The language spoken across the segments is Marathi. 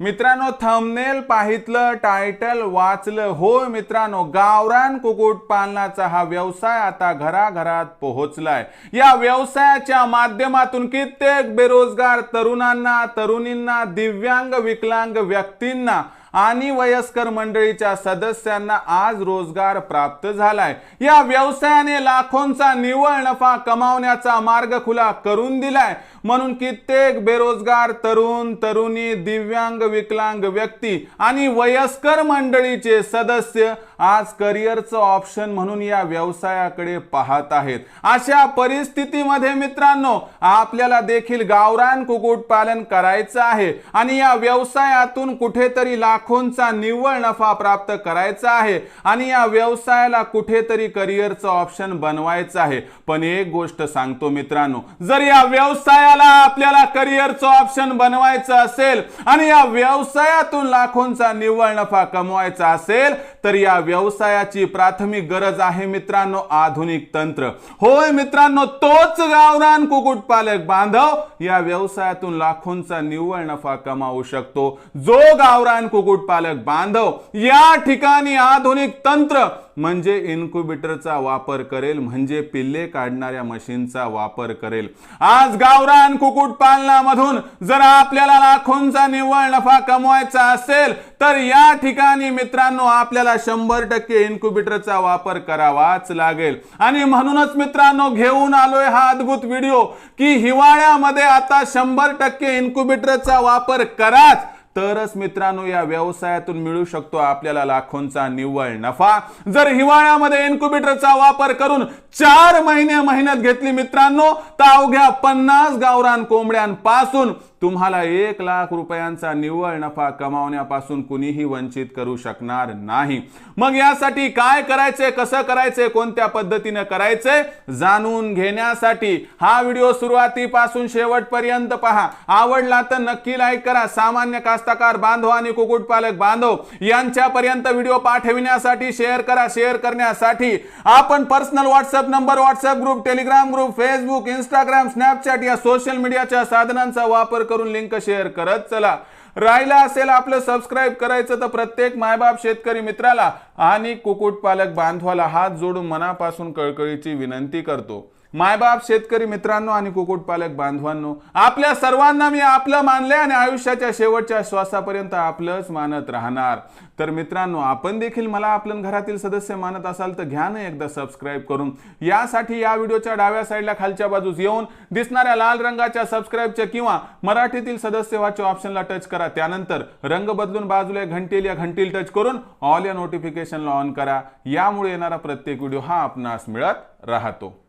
मित्रांनो थंबनेल पाहितलं टायटल वाचलं होय मित्रांनो गावरान कुक्कुट पालनाचा हा व्यवसाय आता घराघरात पोहोचलाय. या व्यवसायाच्या माध्यमातून कित्येक बेरोजगार तरुणांना तरुणींना दिव्यांग विकलांग व्यक्तींना आणि वयस्कर मंडळीच्या सदस्यांना आज रोजगार प्राप्त झालाय. या व्यवसायाने लाखोंचा निव्वळ नफा कमावण्याचा मार्ग खुला करून दिलाय. म्हणून कित्येक बेरोजगार तरुण तरुणी दिव्यांग विकलांग व्यक्ती आणि वयस्कर मंडळीचे सदस्य आज करिअरचं ऑप्शन म्हणून या व्यवसायाकडे पाहत आहेत. अशा परिस्थितीमध्ये मित्रांनो आपल्याला देखील गावरान कुक्कुट पालन करायचं आहे. आणि या व्यवसायातून कुठेतरी लाखोंचा निव्वळ नफा प्राप्त करायचा आहे आणि या व्यवसायाला कुठेतरी करिअरचं ऑप्शन बनवायचं आहे. पण एक गोष्ट सांगतो मित्रांनो जर या व्यवसायाला आपल्याला करिअरचं ऑप्शन बनवायचं असेल आणि या व्यवसायातून लाखोंचा निव्वळ नफा कमवायचा असेल तर या व्यवसायाची प्राथमिक गरज आहे मित्रांनो आधुनिक तंत्र. होय मित्रांनो तोच गावरान कुक्कुटपालक बांधव या व्यवसायातून लाखोंचा निव्वळ नफा कमावू शकतो. जो गावरान कुकुट पालक बांधव या ठिकाणी आधुनिक तंत्र म्हणजे इन्क्युबेटरचा वापर करेल म्हणजे पिल्ले काढणाऱ्या मशीनचा वापर करेल. आज गावरान कुक्कुटपालनामधून जर आपल्याला लाखोंचा निव्वळ नफा कमवायचा असेल तर या ठिकाणी मित्रांनो आपल्याला शंभर टक्के इन्क्युबेटरचा वापर करावाच लागेल. आणि म्हणूनच मित्रांनो घेऊन आलोय हा अद्भुत व्हिडिओ की हिवाळ्यामध्ये आता शंभर टक्के इन्क्युबेटरचा वापर कराच. तरच मित्रांनो या व्यवसायातून मिळू शकतो आपल्याला लाखोंचा निव्वळ नफा. जर हिवाळ्यामध्ये इन्क्युबेटरचा वापर करून चार महिने मेहनत घेतली मित्रांनो तर अवघ्या पन्नास गावरान कोंबड्यांपासून तुम्हाला एक लाख रुपयांचा निव्वळ नफा कमावण्यापासून कुणीही वंचित करू शकणार नाही. मग यासाठी काय करायचे कसं करायचे कोणत्या पद्धतीनं करायचे? जाणून घेण्यासाठी हा व्हिडिओ सुरुवातीपासून शेवटपर्यंत पहा. आवडला तर नक्की लाईक करा. सामान्य कास्तकार बांधव आणि कुक्कुटपालक बांधव यांच्यापर्यंत व्हिडिओ पाठविण्यासाठी शेअर करा. शेअर करण्यासाठी आपण personal WhatsApp number WhatsApp group Telegram group Facebook Instagram Snapchat या सोशल मीडियाच्या साधनांचा वापर करून लिंक शेअर करत चला. राहिला असेल आपलं सबस्क्राईब करायचं तर प्रत्येक मायबाप शेतकरी मित्राला आणि कुक्कुटपालक बांधवाला हात जोडून मनापासून कळकळीची विनंती करतो. मायबाप शेतकरी मित्रांनो आणि कुक्कुटपालक बांधवांनो आपल्या सर्वांना मी आपलं मानले आणि आयुष्याच्या शेवटच्या श्वासापर्यंत आपलंच मानत राहणार. तर मित्रांनो आपण देखील मला आपण घरातील सदस्य मानत असाल तर घ्या ना एकदा सबस्क्राईब करून. यासाठी या व्हिडिओच्या डाव्या साईडला खालच्या बाजूस येऊन दिसणाऱ्या लाल रंगाच्या सबस्क्राईबच्या किंवा मराठीतील सदस्य व्हाच्या ऑप्शनला टच करा. त्यानंतर रंग बदलून बाजूला घंटेल या घंटील टच करून ऑल या नोटिफिकेशनला ऑन करा. यामुळे येणारा प्रत्येक व्हिडिओ हा आपणास मिळत राहतो.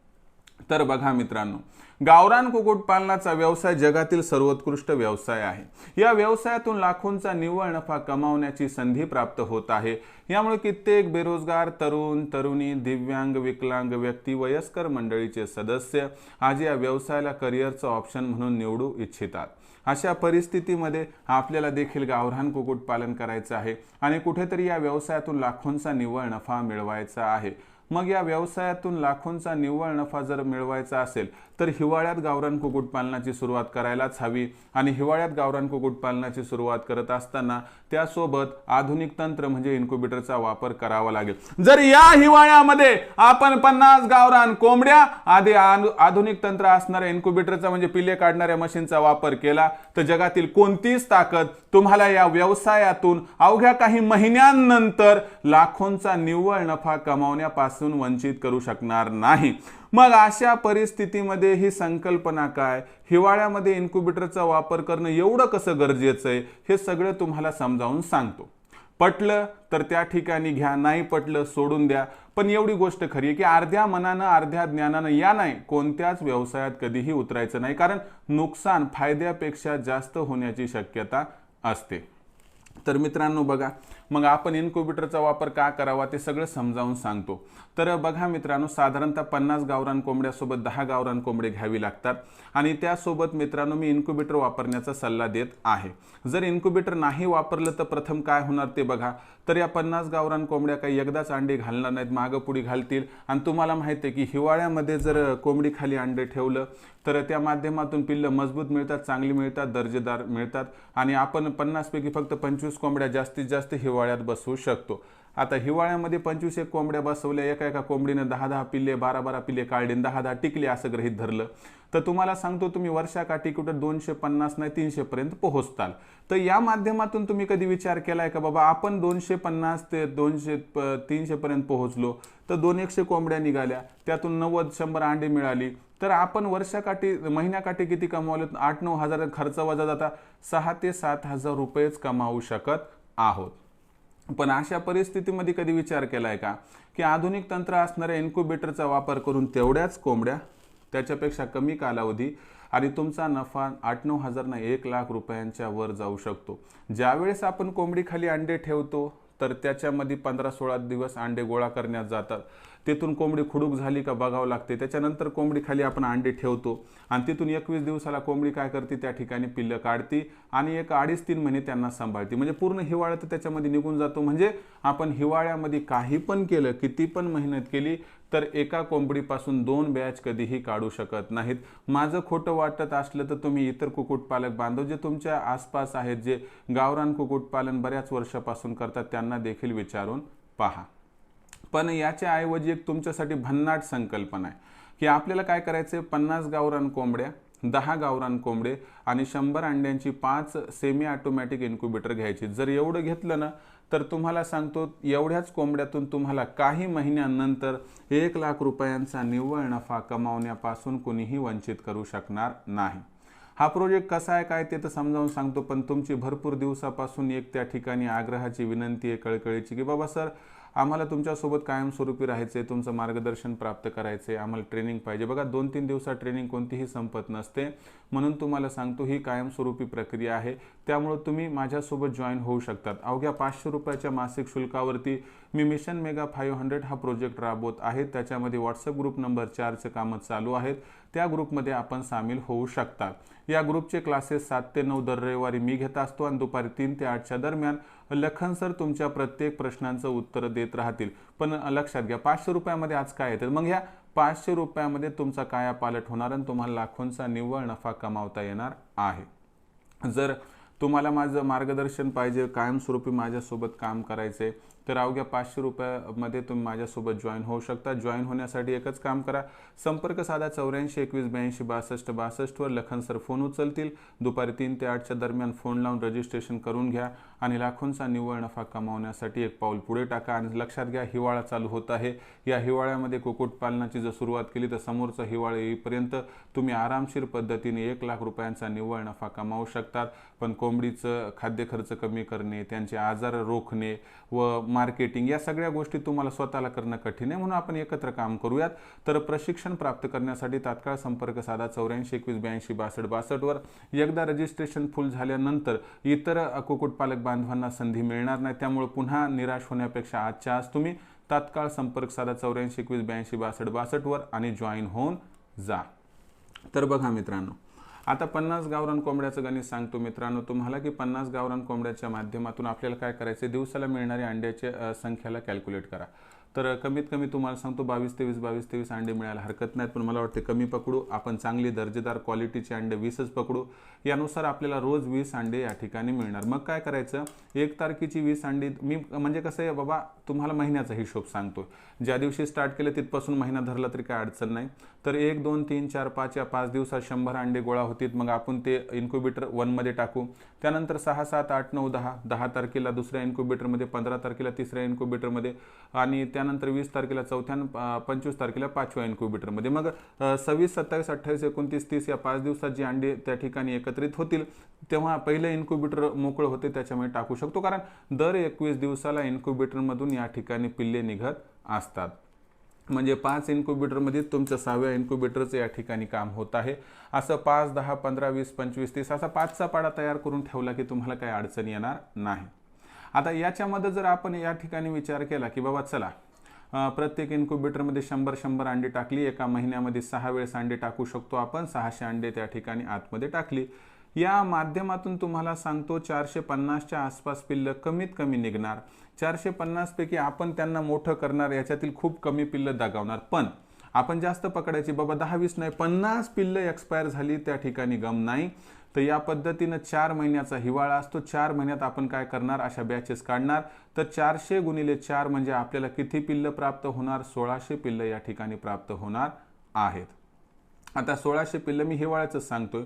तर बघा मित्रांनो गावरान कुक्कुटपालनाचा व्यवसाय जगातील सर्वोत्कृष्ट व्यवसाय आहे. या व्यवसायातून लाखोंचा निव्वळ नफा कमावण्याची संधी प्राप्त होत आहे. यामुळे कित्येक बेरोजगार तरुण तरुणी दिव्यांग विकलांग व्यक्ती वयस्कर मंडळीचे सदस्य आज या व्यवसायाला करिअरचं ऑप्शन म्हणून निवडू इच्छितात. अशा परिस्थितीमध्ये आपल्याला देखील गावरान कुक्कुटपालन करायचं आहे आणि कुठेतरी या व्यवसायातून लाखोंचा निव्वळ नफा मिळवायचा आहे. मग या व्यवसायातून लाखोंचा निव्वळ नफा जर मिळवायचा असेल तर हिवाळ्यात गावरान कुक्कुटपालनाची सुरुवात करायलाच हवी. आणि हिवाळ्यात गावरान कुक्कुटपालनाची सुरुवात करत असताना त्यासोबत आधुनिक तंत्र म्हणजे इन्क्युबेटरचा वापर करावा लागेल. जर या हिवाळ्यामध्ये आपण पन्नास गावरान कोंबड्या आधी आधुनिक तंत्र असणाऱ्या इन्क्युबेटरचा म्हणजे पिल्ले काढणाऱ्या मशीनचा वापर केला तर जगातील कोणतीच ताकद तुम्हाला या व्यवसायातून अवघ्या काही महिन्यांनंतर लाखोंचा निव्वळ नफा कमावण्यापासून वंचित करू शकणार नाही. मग अशा परिस्थितीमध्ये ही संकल्पना काय? हिवाळ्यामध्ये इन्क्युबेटरचा वापर करणं एवढं कसं गरजेचं आहे? हे सगळं तुम्हाला समजावून सांगतो. पटलं तर त्या ठिकाणी घ्या नाही पटलं सोडून द्या. पण एवढी गोष्ट खरी आहे की अर्ध्या मनानं अर्ध्या ज्ञानानं या नाही. कोणत्याच व्यवसायात कधीही उतरायचं नाही. कारण नुकसान फायद्यापेक्षा जास्त होण्याची शक्यता असते. तर मित्रांनो बघा मग आपण इन्क्युबेटरचा वापर का करावा ते सगळं समजावून सांगतो. तर बघा मित्रांनो साधारणतः पन्नास गावरान कोंबड्यासोबत दहा गावरान कोंबडे घ्यावी लागतात आणि त्यासोबत मित्रांनो मी इन्क्युबेटर वापरण्याचा सल्ला देत आहे. जर इन्क्युबेटर नाही वापरलं तर प्रथम काय होणार ते बघा. तर या पन्नास गावरान कोंबड्या काही एकदाच अंडे घालणार नाहीत मागं पुढे घालतील. आणि तुम्हाला माहिती आहे की हिवाळ्यामध्ये जर कोंबडी खाली अंडे ठेवलं तर त्या माध्यमातून पिल्लं मजबूत मिळतात चांगली मिळतात दर्जेदार मिळतात. आणि आपण पन्नासपैकी फक्त पंचवीस कोंबड्या जास्तीत जास्त हिवाळ्यात बसवू शकतो. आता हिवाळ्यामध्ये पंचवीस एक कोंबड्या बसवल्या एका एका कोंबडीनं दहा दहा पिल्ले बारा बारा पिल्ले काढले दहा दहा टिकले असं गृहित धरलं. तर तुम्हाला सांगतो तुम्ही वर्षाकाठी कुठं दोनशे पन्नास नाही तीनशे पर्यंत पोहोचताल. तर या माध्यमातून तुम्ही कधी विचार केलाय का बाबा आपण दोनशे पन्नास ते दोनशे तीनशे पर्यंत पोहोचलो तर दोन एकशे कोंबड्या निघाल्या त्यातून नव्वद शंभर अंडी मिळाली. तर आपण वर्षाकाठी महिन्याकाठी किती कमावले आठ नऊ हजार खर्च वजा जाता सहा ते सात हजार रुपयेच कमावू शकत आहोत. पण अशा परिस्थितीमध्ये कधी विचार केला आहे का? की आधुनिक तंत्र असणाऱ्या इन्क्युबेटरचा वापर करून तेवढ्याच कोंबड्या त्याच्यापेक्षा कमी कालावधी आणि तुमचा नफा आठ नऊ हजारनं एक लाख रुपयांच्या वर जाऊ शकतो. ज्यावेळेस आपण कोंबडीखाली अंडे ठेवतो तर त्याच्यामध्ये पंधरा सोळा दिवस अंडे गोळा करण्यात जातात. तिथून कोंबडी खुडूक झाली का बघावं लागते. त्याच्यानंतर कोंबडी खाली आपण अंडे ठेवतो. आणि तिथून एकवीस दिवसाला कोंबडी काय करते त्या ठिकाणी पिल्लं काढती आणि एक अडीच तीन महिने त्यांना सांभाळते. म्हणजे पूर्ण हिवाळा तर त्याच्यामध्ये निघून जातो. म्हणजे आपण हिवाळ्यामध्ये काही पण केलं किती पण मेहनत केली तर एका कोंबडीपासून दोन बॅच कधीही काढू शकत नाहीत. माझं खोटं वाटत असलं तर तुम्ही इतर कुक्कुटपालक बांधव जे तुमच्या आसपास आहेत जे गावरान कुक्कुटपालन बऱ्याच वर्षापासून करतात त्यांना देखील विचारून पहा. पण याच्याऐवजी एक तुमच्यासाठी भन्नाट संकल्पना आहे. की आपल्याला काय करायचं पन्नास गावरान कोंबड्या दहा गावरान कोंबडे आणि शंभर अंड्यांची पाच सेमी ऑटोमॅटिक इन्क्युबेटर घ्यायची. जर एवढं घेतलं ना तर तुम्हाला सांगतो एवढ्याच कोंबड्यातून तुम्हाला काही महिन्यांनंतर एक लाख रुपयांचा निव्वळ नफा कमावण्यापासून कुणीही वंचित करू शकणार नाही. हा प्रोजेक्ट कसा आहे काय ते तर समजावून सांगतो पण तुमची भरपूर दिवसापासून एक त्या ठिकाणी आग्रहाची विनंती आहे कळकळीची की बाबा सर आम्हाला तुमच्यासोबत कायमस्वरूपी राहायचे तुमचं मार्गदर्शन प्राप्त करायचे आम्हाला ट्रेनिंग पाहिजे. बघा दोन तीन दिवसात ट्रेनिंग कोणतीही संपत नसते. म्हणून तुम्हाला सांगतो ही कायमस्वरूपी प्रक्रिया आहे. त्यामुळं तुम्ही माझ्यासोबत जॉईन होऊ शकतात. अवघ्या पाचशे रुपयाच्या मासिक शुल्कावरती मी मिशन मेगा फाईव्ह हंड्रेड हा प्रोजेक्ट राबवत आहे. त्याच्यामध्ये व्हॉट्सअप ग्रुप नंबर चारचं कामं चालू आहेत. त्या ग्रुपमध्ये आपण सामील होऊ शकतात. या ग्रुपचे क्लासेस सात ते नऊ दर रविवारी मी घेत असतो आणि दुपारी तीन ते आठच्या दरम्यान लखन सर तुमच्या प्रत्येक प्रश्नांचं उत्तर देत राहतील. पण लक्षात घ्या पाचशे रुपयामध्ये आज काय येतं? मग ह्या पाचशे रुपयामध्ये तुमचा काया पालट होणार आणि तुम्हाला लाखोंचा निव्वळ नफा कमावता येणार आहे. जर तुम्हाला माझं मार्गदर्शन पाहिजे कायमस्वरूपी माझ्यासोबत काम करायचे तर अवघ्या पाचशे रुपयामध्ये तुम्ही माझ्यासोबत जॉईन होऊ शकता. जॉईन होण्यासाठी एकच काम करा. संपर्क साधा चौऱ्याऐंशी एकवीस ब्याऐंशी बासष्ट बासष्टवर लखन सर फोन उचलतील. दुपारी तीन ते आठच्या दरम्यान फोन लावून रजिस्ट्रेशन करून घ्या आणि लाखोंचा निव्वळ नफा कमावण्यासाठी एक पाऊल पुढे टाका. आणि लक्षात घ्या हिवाळा चालू होत आहे. या हिवाळ्यामध्ये कुक्कुटपालनाची जर सुरुवात केली तर समोरचा हिवाळा येईपर्यंत तुम्ही आरामशीर पद्धतीने एक लाख रुपयांचा निव्वळ नफा कमावू शकतात. पण कोंबडीचं खाद्य खर्च कमी करणे त्यांचे आजार रोखणे व मार्केटिंग या सगळ्या गोष्टी तुम्हाला स्वतःला करणं कठीण आहे म्हणून आपण एकत्र काम करूयात. तर प्रशिक्षण प्राप्त करण्यासाठी तात्काळ संपर्क साधा. चौऱ्याऐंशी एकवीस ब्याऐंशी बासष्ट बासष्टवर. एकदा रजिस्ट्रेशन फुल झाल्यानंतर इतर कुक्कुटपालक बांधवांना संधी मिळणार नाही. त्यामुळे पुन्हा निराश होण्यापेक्षा आजच्या आज तुम्ही तात्काळ संपर्क साधा. चौऱ्याऐंशी एकवीस ब्याऐंशी बासष्ट बासष्टवर आणि जॉईन होऊन जा. तर बघा मित्रांनो आता पन्नास गावरान कोंबड्याचं गणित सांगतो मित्रांनो. तुम्हाला की पन्नास गावरान कोंबड्याच्या माध्यमातून आपल्याला काय करायचे दिवसाला मिळणारे अंड्याच्या संख्याला कॅल्क्युलेट करा. तर कमीत कमी तुम्हाला सांगतो बावीस तेवीस बावीस तेवीस अंडे मिळायला हरकत नाहीत. पण मला वाटते कमी पकडू आपण चांगली दर्जेदार क्वालिटीचे अंडे वीसच पकडू. यानुसार आपल्याला रोज वीस अंडे या ठिकाणी मिळणार. मग काय करायचं? एक तारखेची वीस अंडी मी म्हणजे कसं आहे बाबा तुम्हाला महिन्याचा हिशोब सांगतो ज्या दिवशी स्टार्ट केलं तिथपासून महिना धरला तरी काय अडचण नाही. तर एक दोन तीन चार पाच या पाच दिवसात शंभर अंडे गोळा होतील. मग आपण ते इन्क्युबेटर वनमध्ये टाकू. त्यानंतर सहा सात आठ नऊ दहा दहा तारखेला दुसऱ्या इन्क्युबेटरमध्ये पंधरा तारखेला तिसऱ्या इन्क्युबेटरमध्ये आणि त्यानंतर वीस तारखेला चौथ्या पंचवीस तारखेला पाचव्या इन्क्युबेटरमध्ये मग सव्वीस सत्तावीस अठ्ठावीस एकोणतीस तीस या पाच दिवसात जी अंडे त्या ठिकाणी एकत्रित होतील तेव्हा पहिलं इन्क्युबेटर मोकळं होते त्याच्यामुळे टाकू शकतो. कारण दर एकवीस दिवसाला इन्क्युबेटरमधून या ठिकाणी पिल्ले निघत असतात. म्हणजे पाच इन्क्युबेटरमध्ये तुमचं सहाव्या इन्क्युबेटरचं या ठिकाणी काम होत आहे. असं पाच दहा पंधरा वीस पंचवीस तीस असा पाचचा पाडा तयार करून ठेवला की तुम्हाला काही अडचण येणार नाही. आता याच्यामध्ये जर आपण या ठिकाणी विचार केला की बाबा चला प्रत्येक इन्क्युबेटरमध्ये शंभर शंभर अंडी टाकली एका महिन्यामध्ये सहा वेळेस अंडे टाकू शकतो आपण सहाशे अंडे त्या ठिकाणी आतमध्ये टाकली. या माध्यमातून तुम्हाला सांगतो चारशे पन्नासच्या आसपास पिल्लं कमीत कमी निघणार. चारशे पन्नासपैकी आपण त्यांना मोठं करणार याच्यातील खूप कमी पिल्लं दगावणार. पण आपण जास्त पकडायची बाबा दहा वीस नाही पन्नास पिल्लं एक्सपायर झाली त्या ठिकाणी गम नाही. तर या पद्धतीनं चार महिन्याचा हिवाळा असतो चार महिन्यात आपण काय करणार अशा बॅचेस काढणार. तर चारशे गुणिले चार म्हणजे आपल्याला किती पिल्लं प्राप्त होणार? सोळाशे पिल्लं या ठिकाणी प्राप्त होणार आहेत. आता सोळाशे पिल्लं मी हिवाळ्याचंच सांगतोय.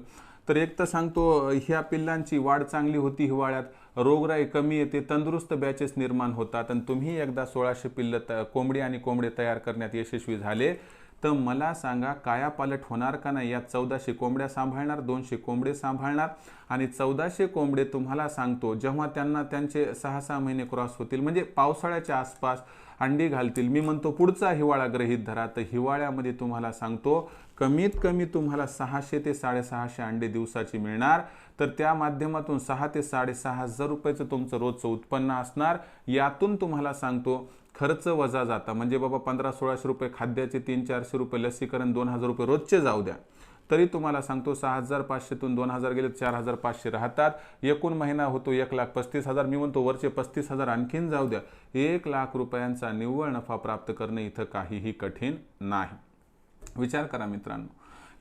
तर एक तर सांगतो ह्या पिल्लांची वाढ चांगली होती हिवाळ्यात. रोगराई कमी येते तंदुरुस्त बॅचेस निर्माण होतात आणि तुम्ही एकदा सोळाशे पिल्लं त कोंबडी आणि कोंबडे तयार करण्यात यशस्वी झाले. तर मला सांगा कायापालट होणार का नाही? यात चौदाशे कोंबड्या सांभाळणार दोनशे कोंबडे सांभाळणार आणि चौदाशे कोंबडे तुम्हाला सांगतो जेव्हा त्यांना त्यांचे सहा सहा महिने क्रॉस होतील म्हणजे पावसाळ्याच्या आसपास अंडी घालतील. मी म्हणतो पुढचा हिवाळा ग्रहित धरा. तर हिवाळ्यामध्ये तुम्हाला सांगतो कमीत कमी तुम्हाला सहाशे ते साडेसहाशे अंडे दिवसाची मिळणार. तर त्या माध्यमातून सहा ते साडेसहा हजार रुपयाचं तुमचं रोजचं उत्पन्न असणार. यातून तुम्हाला सांगतो खर्च वजा जाता. म्हणजे बाबा पंधरा सोळाशे रुपये खाद्याचे तीन चारशे रुपये लसीकरण दोन हजार रुपये रोजचे जाऊ द्या. तरी तुम्हाला सांगतो सहा हजार पाचशेतून दोन हजार गेले चार हजार पाचशे राहतात. एकूण महिना होतो एक लाख पस्तीस हजार. मी म्हणतो वरचे पस्तीस हजार आणखीन जाऊ द्या. एक लाख रुपयांचा निव्वळ नफा प्राप्त करणे इथं काहीही कठीण नाही. विचार करा मित्रांनो.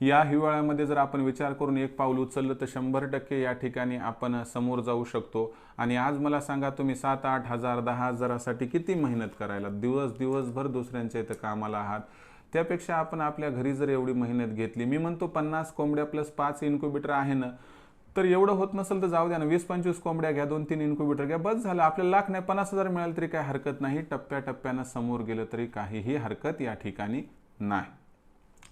या हिवाळ्यामध्ये जर आपण विचार करून एक पाऊल उचललं तर शंभर टक्के या ठिकाणी आपण समोर जाऊ शकतो. आणि आज मला सांगा तुम्ही सात आठ हजार दहा हजारासाठी किती मेहनत करायला दिवस दिवसभर दुसऱ्यांच्या इथं कामाला आहात? त्यापेक्षा आपण आपल्या घरी जर एवढी मेहनत घेतली मी म्हणतो पन्नास कोंबड्या प्लस पाच इन्क्युबेटर आहे ना तर एवढं होत नसेल तर जाऊ द्या ना वीस पंचवीस कोंबड्या घ्या दोन तीन इन्क्युबेटर घ्या बस झालं. आपल्याला लाख नाही पन्नास हजार मिळालं तरी काही हरकत नाही. टप्प्याटप्प्यानं समोर गेलं तरी काहीही हरकत या ठिकाणी नाही.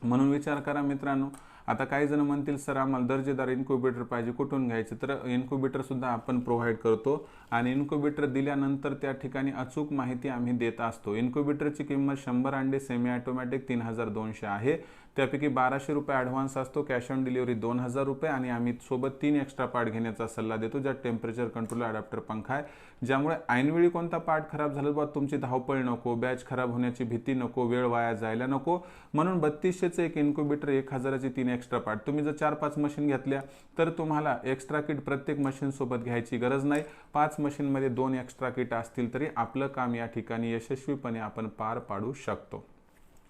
म्हणून विचार करा मित्रांनो. आता काही जण म्हणतील सर आम्हाला दर्जेदार इन्क्युबेटर पाहिजे कुठून घ्यायचे? तर इन्क्युबेटरसुद्धा आपण प्रोव्हाइड करतो आणि इन्क्युबेटर दिल्यानंतर त्या ठिकाणी अचूक माहिती आम्ही देत असतो. इन्क्युबेटरची किंमत शंभर अंडे सेमी ऑटोमॅटिक तीन हजार दोनशे आहे. त्यापैकी बाराशे रुपये ॲडव्हान्स असतो कॅश ऑन डिलिव्हरी दोन हजार रुपये आणि आम्ही सोबत तीन एक्स्ट्रा पार्ट घेण्याचा सल्ला देतो ज्यात टेम्परेचर कंट्रोल अडॅप्टर पंखा आहे. ज्यामुळे ऐनवेळी कोणता पार्ट खराब झाला बा तुमची धावपळ नको बॅच खराब होण्याची भीती नको वेळ वाया जायला नको. म्हणून बत्तीसशेचं एक इन्क्युबेटर एक हजाराची तीन एक्स्ट्रा पार्ट तुम्ही जर चार पाच मशीन घेतल्या तर तुम्हाला एक्स्ट्रा किट प्रत्येक मशीन सोबत घ्यायची गरज नाही. पाच मशीनमध्ये दोन एक्स्ट्रा किट असतील तरी आपलं काम या ठिकाणी यशस्वीपणे आपण पार पाडू शकतो.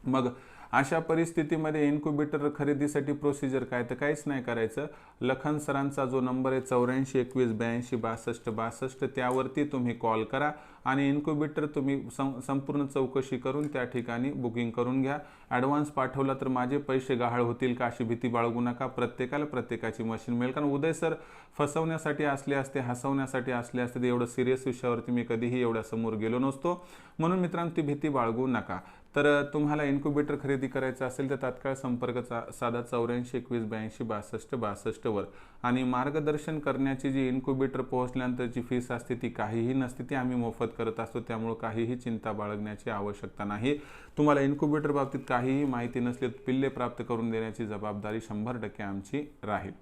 मग अशा परिस्थितीमध्ये इन्क्युबेटर खरेदीसाठी प्रोसिजर काय? तर काहीच नाही करायचं. लखन सरांचा जो नंबर आहे चौऱ्याऐंशी एकवीस ब्याऐंशी बासष्ट बासष्ट त्यावरती तुम्ही कॉल करा आणि इन्क्युबेटर तुम्ही सं संपूर्ण चौकशी करून त्या ठिकाणी बुकिंग करून घ्या. ॲडव्हान्स पाठवला तर माझे पैसे गहाळ होतील का अशी भीती बाळगू नका. प्रत्येकाला प्रत्येकाची मशीन मिळेल. कारण उदय सर फसवण्यासाठी असले असते हसवण्यासाठी असले असते एवढं सिरियस विषयावरती मी कधीही एवढ्या समोर गेलो नसतो. म्हणून मित्रांनो ती भीती बाळगू नका. तर तुम्हाला इन्क्युबेटर खरेदी करायचं असेल तर तात्काळ संपर्क चा साधा चौऱ्याऐंशी एकवीस ब्याऐंशी बासष्ट बासष्टवर आणि मार्गदर्शन करण्याची जी इन्क्युबेटर पोहोचल्यानंतरची फीस असते ती काहीही नसते ती आम्ही मोफत करत असतो त्यामुळे काहीही चिंता बाळगण्याची आवश्यकता नाही. तुम्हाला इन्क्युबेटर बाबतीत काहीही माहिती नसली पिल्ले प्राप्त करून देण्याची जबाबदारी शंभर टक्के आमची राहील.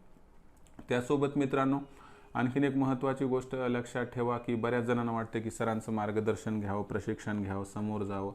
त्यासोबत मित्रांनो आणखीन एक महत्त्वाची गोष्ट लक्षात ठेवा की बऱ्याच जणांना वाटतं की सरांचं मार्गदर्शन घ्यावं प्रशिक्षण घ्यावं समोर जावं.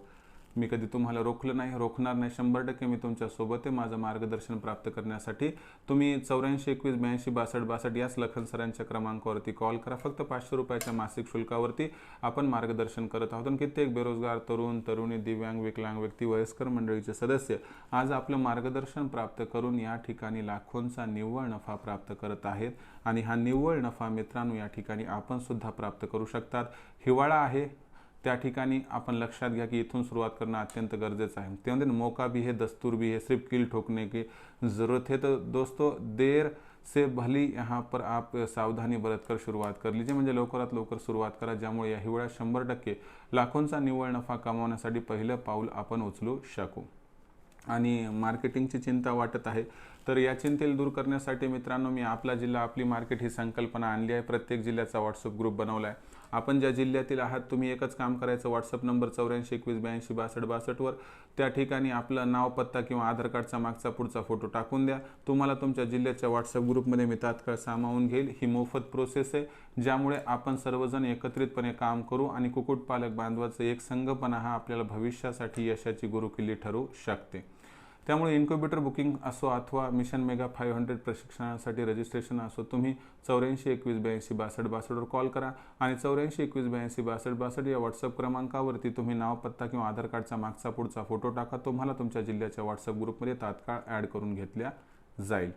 मी कधी तुम्हाला रोखलं नाही रोखणार नाही. शंभर टक्के मी तुमच्यासोबत आहे. माझं मार्गदर्शन प्राप्त करण्यासाठी तुम्ही चौऱ्याऐंशी एकवीस ब्याऐंशी बासष्ट बासष्ट याच लखन सरांच्या क्रमांकावरती कॉल करा. फक्त पाचशे रुपयाच्या मासिक शुल्कावरती आपण मार्गदर्शन करत आहोत. आणि कित्येक बेरोजगार तरुण तरुणी दिव्यांग विकलांग व्यक्ती वयस्कर मंडळीचे सदस्य आज आपलं मार्गदर्शन प्राप्त करून या ठिकाणी लाखोंचा निव्वळ नफा प्राप्त करत आहेत. आणि हा निव्वळ नफा मित्रांनो या ठिकाणी आपण सुद्धा प्राप्त करू शकतात. हिवाळा आहे. त्या ठिकाणी आपण लक्षात घ्या की इथून सुरुवात करणं अत्यंत गरजेचं आहे. ते म्हणते मौका भी है दस्तूर भी है सिर्फ कील ठोकने की ज़रूरत है. तो दोस्तों देर से भली यहाँ पर आप सावधानी बरत कर शुरुआत कर लीजिए. म्हणजे लवकरात लवकर सुरुवात करा ज्यामुळे या हिवाळ्यात शंभर टक्के लाखोंचा निव्वळ नफा कमावण्यासाठी पहिलं पाऊल आपण उचलू शकू. आणि मार्केटिंगची चिंता वाटत आहे. तर या चिंतेला दूर करण्यासाठी मित्रांनो मी आपला जिल्हा आपली मार्केट ही संकल्पना आणली आहे. प्रत्येक जिल्ह्याचा व्हॉट्सअप ग्रुप बनवला आहे. आपण ज्या जिल्ह्यातील आहात तुम्ही एकच काम करायचं व्हॉट्सअप नंबर चौऱ्याऐंशी एकवीस ब्याऐंशी बासष्ट बासष्टवर त्या ठिकाणी आपलं नाव पत्ता किंवा आधार कार्डचा मागचा पुढचा फोटो टाकून द्या. तुम्हाला तुमच्या जिल्ह्याच्या व्हॉट्सअप ग्रुपमध्ये मी तात्काळ सामावून घेईल. ही मोफत प्रोसेस आहे ज्यामुळे आपण सर्वजण एकत्रितपणे काम करू आणि कुक्कुटपालक बांधवाचं एक संघपणा हा आपल्याला भविष्यासाठी यशाची गुरुकिल्ली ठरू शकते. त्यामुळे इन्क्युबेटर बुकिंग असो अथवा मिशन मेगा फाईव्ह हंड्रेड प्रशिक्षणासाठी रजिस्ट्रेशन असो तुम्ही चौऱ्याऐंशी एकवीस ब्याऐंशी बासष्ट बासष्टवर कॉल करा आणि चौऱ्याऐंशी एकवीस ब्याऐंशी बासष्ट बासष्ट या व्हॉट्सअप क्रमांकावरती तुम्ही नाव पत्ता किंवा आधार कार्डचा मागचा पुढचा फोटो टाका. तुम्हाला तुमच्या जिल्ह्याच्या व्हॉट्सअप ग्रुपमध्ये तात्काळ ॲड करून घेतल्या जाईल.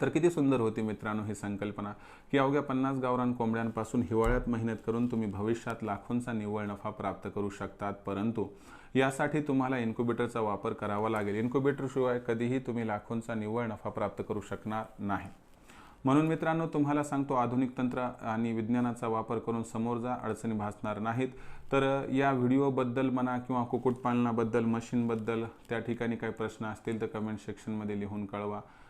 तर किती सुंदर होती मित्रांनो ही संकल्पना की अवघ्या पन्नास गावरान कोंबड्यांपासून हिवाळ्यात मेहनत करून तुम्ही भविष्यात लाखोंचा निव्वळ नफा प्राप्त करू शकतात. परंतु यासाठी तुम्हाला इन्क्युबेटरचा वापर करावा लागेल. इन्क्युबेटरशिवाय कधीही तुम्ही लाखोंचा निव्वळ नफा प्राप्त करू शकणार नाही. म्हणून मित्रांनो तुम्हाला सांगतो आधुनिक तंत्र आणि विज्ञानाचा वापर करून समोर जा अडचणी भासणार नाहीत. तर या व्हिडिओबद्दल म्हणा किंवा कुक्कुटपालनाबद्दल मशीनबद्दल त्या ठिकाणी काही प्रश्न असतील तर कमेंट सेक्शनमध्ये लिहून कळवा.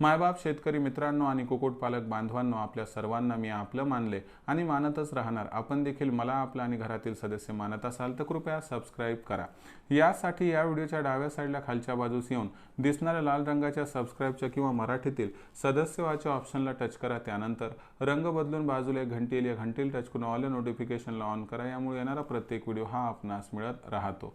मायबाप शेतकरी मित्रांनो आणि कुक्कुटपालक बांधवांनो आपल्या सर्वांना मी आपलं मानले आणि मानतच राहणार. आपण देखील मला आपलं आणि घरातील सदस्य मानत असाल तर कृपया सबस्क्राईब करा. यासाठी या व्हिडिओच्या डाव्या साईडला खालच्या बाजूस येऊन दिसणाऱ्या लाल रंगाच्या सबस्क्राईबच्या किंवा मराठीतील सदस्यवाच्या ऑप्शनला टच करा. त्यानंतर रंग बदलून बाजूला एक घंटी या घंटीला टच करून ऑल नोटिफिकेशनला ऑन करा. यामुळे येणारा प्रत्येक व्हिडिओ हा आपणास मिळत राहतो.